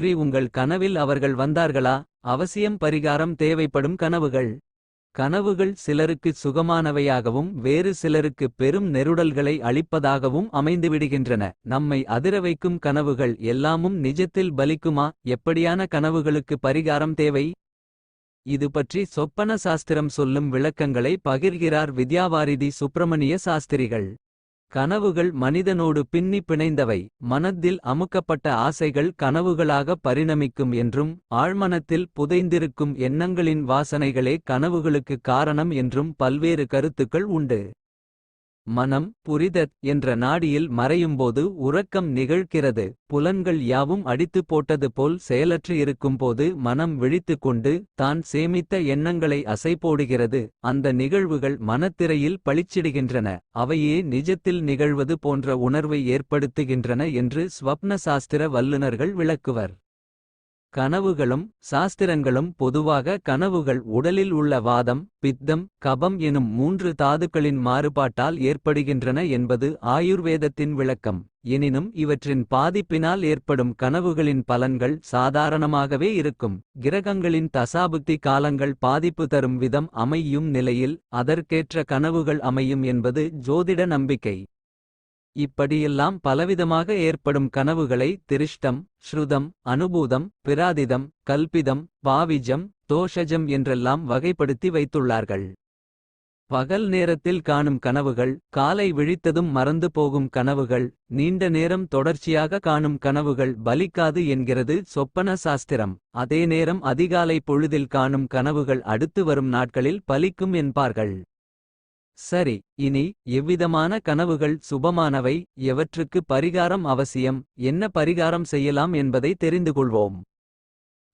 ரி உங்கள் கனவில் அவர்கள் வந்தார்களா? அவசியம் பரிகாரம் தேவைப்படும் கனவுகள். கனவுகள் சிலருக்கு சுகமானவையாகவும் வேறு சிலருக்கு பெரும் நெருடல்களை அளிப்பதாகவும் அமைந்துவிடுகின்றன. நம்மை அதிர வைக்கும் கனவுகள் எல்லாமும் நிஜத்தில் பலிக்குமா? எப்படியான கனவுகளுக்கு பரிகாரம் தேவை? இது பற்றி சொப்பன சாஸ்திரம் சொல்லும் விளக்கங்களை பகிர்கிறார் வித்யாவாரிதி சுப்பிரமணிய சாஸ்திரிகள். கனவுகள் மனிதனோடு பின்னி பிணைந்தவை. மனத்தில் அமுக்கப்பட்ட ஆசைகள் கனவுகளாக பரிணமிக்கும் என்றும் ஆழ்மனத்தில் புதைந்திருக்கும் எண்ணங்களின் வாசனைகளே கனவுகளுக்கு காரணம் என்றும் பல்வேறு கருத்துக்கள் உண்டு. மனம் புரிதத் என்ற நாடியில் மறையும்போது உறக்கம் நிகழ்கிறது. புலன்கள் யாவும் அடித்துப் போட்டது போல் செயலற்று இருக்கும்போது மனம் விழித்துக் கொண்டு தான் சேமித்த எண்ணங்களை அசைபோடுகிறது அந்த நிகழ்வுகள் மனத்திரையில் பளிச்சிடுகின்றன. அவையே நிஜத்தில் நிகழ்வது போன்ற உணர்வை ஏற்படுத்துகின்றன என்று ஸ்வப்ன சாஸ்திர வல்லுநர்கள் விளக்குவர். கனவுகளும் சாஸ்திரங்களும் பொதுவாக கனவுகள் உடலில் உள்ள வாதம் பித்தம் கபம் எனும் மூன்று தாதுக்களின் மாறுபாட்டால் ஏற்படுகின்றன என்பது ஆயுர்வேதத்தின் விளக்கம். எனினும் இவற்றின் பாதிப்பினால் ஏற்படும் கனவுகளின் பலன்கள் சாதாரணமாகவே இருக்கும். கிரகங்களின் தசாபுக்தி காலங்கள் பாதிப்பு தரும் விதம் அமையும் நிலையில் அதற்கேற்ற கனவுகள் அமையும் என்பது ஜோதிட நம்பிக்கை. இப்படியெல்லாம் பலவிதமாக ஏற்படும் கனவுகளை திருஷ்டம் ஸ்ருதம் அனுபூதம் பிராதிதம் கல்பிதம் பாவிஜம் தோஷஜம் என்றெல்லாம் வகைப்படுத்தி வைத்துள்ளார்கள். பகல் நேரத்தில் காணும் கனவுகள் காலை விழித்ததும் மறந்து போகும் கனவுகள் நீண்ட நேரம் தொடர்ச்சியாக காணும் கனவுகள் பலிக்காது என்கிறது சொப்பன சாஸ்திரம். அதே நேரம் அதிகாலை பொழுதில் காணும் கனவுகள் அடுத்து வரும் நாட்களில் பலிக்கும் என்பார்கள். சரி இனி எவ்விதமான கனவுகள் சுபமானவை எவற்றுக்கு பரிகாரம் அவசியம் என்ன பரிகாரம் செய்யலாம் என்பதை தெரிந்து கொள்வோம்.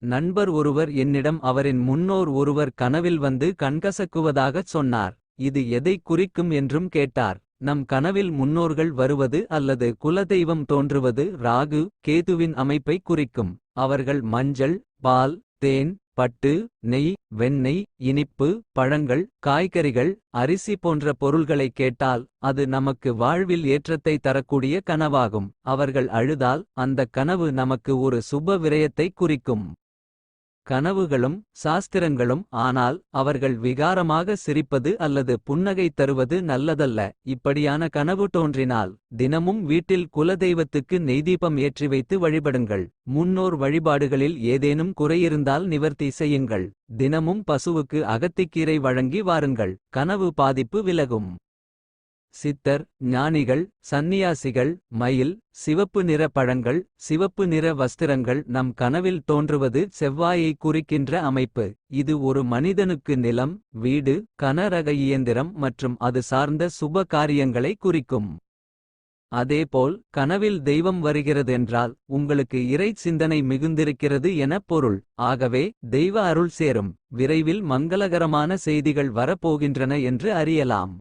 நண்பர் ஒருவர் என்னிடம் அவரின் முன்னோர் ஒருவர் கனவில் வந்து கண்கசக்குவதாகச் சொன்னார். இது எதை குறிக்கும் என்றும் கேட்டார். நம் கனவில் முன்னோர்கள் வருவது அல்லது குலதெய்வம் தோன்றுவது ராகு கேதுவின் அமைப்பை குறிக்கும். அவர்கள் மஞ்சள் பால் தேன் பட்டு நெய் வெண்ணெய் இனிப்பு பழங்கள் காய்கறிகள் அரிசி போன்ற பொருள்களைக் கேட்டால் அது நமக்கு வாழ்வில் ஏற்றத்தை தரக்கூடிய கனவாகும். அவர்கள் அழுதால் அந்த கனவு நமக்கு ஒரு சுப விரயத்தை குறிக்கும். கனவுகளும் சாஸ்திரங்களும் ஆனால் அவர்கள் விகாரமாக சிரிப்பது அல்லது புன்னகை தருவது நல்லதல்ல. இப்படியான கனவு தோன்றினால் தினமும் வீட்டில் குலதெய்வத்துக்கு நெய்தீபம் ஏற்றி வைத்து வழிபடுங்கள். முன்னோர் வழிபாடுகளில் ஏதேனும் குறையிருந்தால் நிவர்த்தி செய்யுங்கள். தினமும் பசுவுக்கு அகத்திக்கீரை வழங்கி வாருங்கள். கனவு பாதிப்பு விலகும். சித்தர் ஞானிகள் சந்நியாசிகள் மயில் சிவப்பு நிற பழங்கள் சிவப்பு நிற வஸ்திரங்கள் நம் கனவில் தோன்றுவது செவ்வாயை குறிக்கின்ற அமைப்பு. இது ஒரு மனிதனுக்கு நிலம் வீடு கனரக இயந்திரம் மற்றும் அது சார்ந்த சுப காரியங்களை குறிக்கும். அதேபோல் கனவில் தெய்வம் வருகிறதென்றால் உங்களுக்கு இறை சிந்தனை மிகுந்திருக்கிறது என பொருள். ஆகவே தெய்வ அருள் சேரும். விரைவில் மங்களகரமான செய்திகள் வரப்போகின்றன என்று அறியலாம்.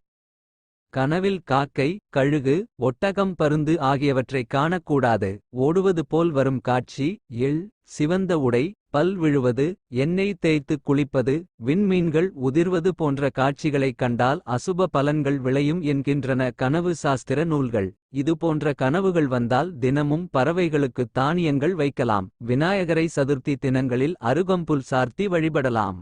கனவில் காக்கை கழுகு ஒட்டகம் பருந்து ஆகியவற்றைக் காணக்கூடாது. ஓடுவது போல் வரும் காட்சி எள் சிவந்த உடை பல் விழுவது எண்ணெய் தேய்த்து குளிப்பது விண்மீன்கள் உதிர்வது போன்ற காட்சிகளைக் கண்டால் அசுப பலன்கள் விளையும் என்கின்றன கனவு சாஸ்திர நூல்கள். இதுபோன்ற கனவுகள் வந்தால் தினமும் பறவைகளுக்கு தானியங்கள் வைக்கலாம். விநாயகரை சதுர்த்தி தினங்களில் அருகம்புல் சார்த்தி வழிபடலாம்.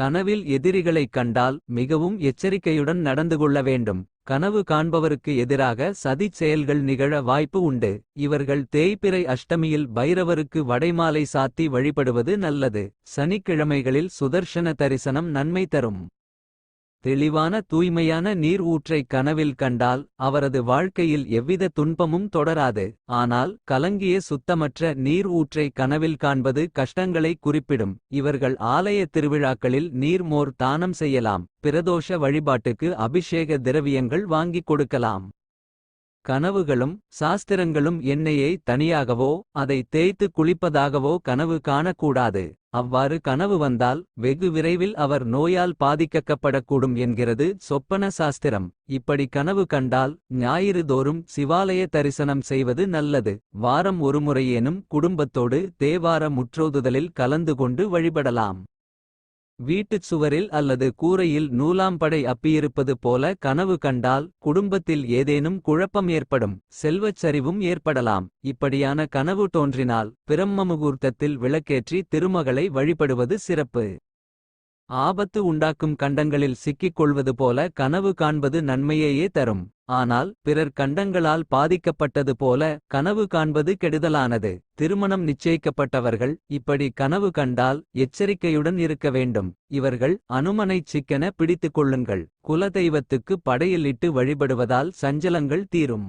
கனவில் எதிரிகளைக் கண்டால் மிகவும் எச்சரிக்கையுடன் நடந்து கொள்ள வேண்டும். கனவு காண்பவருக்கு எதிராக சதிச் செயல்கள் நிகழ வாய்ப்பு உண்டு. இவர்கள் தேய்பிறை அஷ்டமியில் பைரவருக்கு வடைமாலை சாத்தி வழிபடுவது நல்லது. சனிக்கிழமைகளில் சுதர்ஷன தரிசனம் நன்மை தரும். தெளிவான தூய்மையான நீர் ஊற்றைக் கனவில் கண்டால் அவரது வாழ்க்கையில் எவ்வித துன்பமும் தொடராது. ஆனால் கலங்கிய சுத்தமற்ற நீர் ஊற்றை கனவில் காண்பது கஷ்டங்களை குறிப்பிடும். இவர்கள் ஆலய திருவிழாக்களில் நீர்மோர் தானம் செய்யலாம். பிரதோஷ வழிபாட்டுக்கு அபிஷேக திரவியங்கள் வாங்கிக் கொடுக்கலாம். கனவுகளும் சாஸ்திரங்களும் எண்ணெயை தனியாகவோ அதை தேய்த்து குளிப்பதாகவோ கனவு காணக்கூடாது. அவ்வாறு கனவு வந்தால் வெகு விரைவில் அவர் நோயால் பாதிக்கப்படக்கூடும் என்கிறது சொப்பன சாஸ்திரம். இப்படி கனவு கண்டால் ஞாயிறு தோறும் சிவாலய தரிசனம் செய்வது நல்லது. வாரம் ஒருமுறையேனும் குடும்பத்தோடு தேவார முற்றோதுதலில் கலந்து கொண்டு வழிபடலாம். வீட்டுச் சுவரில் அல்லது கூரையில் நூலாம்படை அப்பியிருப்பது போல கனவு கண்டால் குடும்பத்தில் ஏதேனும் குழப்பம் ஏற்படும் செல்வச் சரிவும் ஏற்படலாம். இப்படியான கனவு தோன்றினால் பிரம்மமுகூர்த்தத்தில் விளக்கேற்றி திருமகளை வழிபடுவது சிறப்பு. ஆபத்து உண்டாக்கும் கண்டங்களில் சிக்கிக் கொள்வது போல கனவு காண்பது நன்மையையே தரும். ஆனால் பிறர் கண்டங்களால் பாதிக்கப்பட்டது போல கனவு காண்பது கெடுதலானது. திருமணம் நிச்சயிக்கப்பட்டவர்கள் இப்படி கனவு கண்டால் எச்சரிக்கையுடன் இருக்க வேண்டும். இவர்கள் அனுமனைச் சிக்கென பிடித்துக் கொள்ளுங்கள். குலதெய்வத்துக்கு படையிலிட்டு வழிபடுவதால் சஞ்சலங்கள் தீரும்.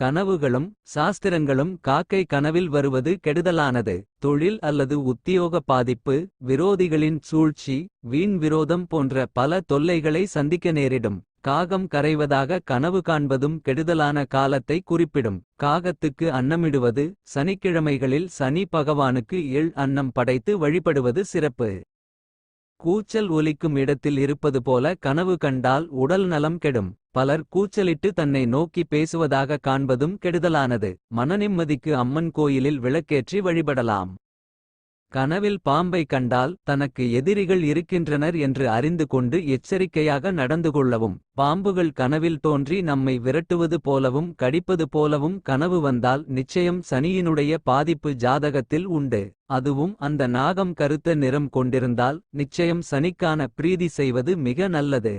கனவுகளும் சாஸ்திரங்களும் காக்கை கனவில் வருவது கெடுதலானது. தொழில் அல்லது உத்தியோக பாதிப்பு விரோதிகளின் சூழ்ச்சி வீண் விரோதம் போன்ற பல தொல்லைகளை சந்திக்க நேரிடும். காகம் கரைவதாக கனவு காண்பதும் கெடுதலான காலத்தை குறிப்பிடும். காகத்துக்கு அன்னமிடுவது சனிக்கிழமைகளில் சனி பகவானுக்கு எள் அன்னம் படைத்து வழிபடுவது சிறப்பு. கூச்சல் ஒலிக்கும் இடத்தில் இருப்பது போல கனவு கண்டால் உடல் நலம் கெடும். பலர் கூச்சலிட்டு தன்னை நோக்கி பேசுவதாக காண்பதும் கெடுதலானது. மனநிம்மதிக்கு அம்மன் கோயிலில் விளக்கேற்றி வழிபடலாம். கனவில் பாம்பை கண்டால் தனக்கு எதிரிகள் இருக்கின்றனர் என்று அறிந்து கொண்டு எச்சரிக்கையாக நடந்து கொள்ளவும் பாம்புகள் கனவில் தோன்றி நம்மை விரட்டுவது போலவும் கடிப்பது போலவும் கனவு வந்தால் நிச்சயம் சனியினுடைய பாதிப்பு ஜாதகத்தில் உண்டு. அதுவும் அந்த நாகம் கருத்த நிறம் கொண்டிருந்தால் நிச்சயம் சனிக்கான பிரீதி செய்வது மிக நல்லது.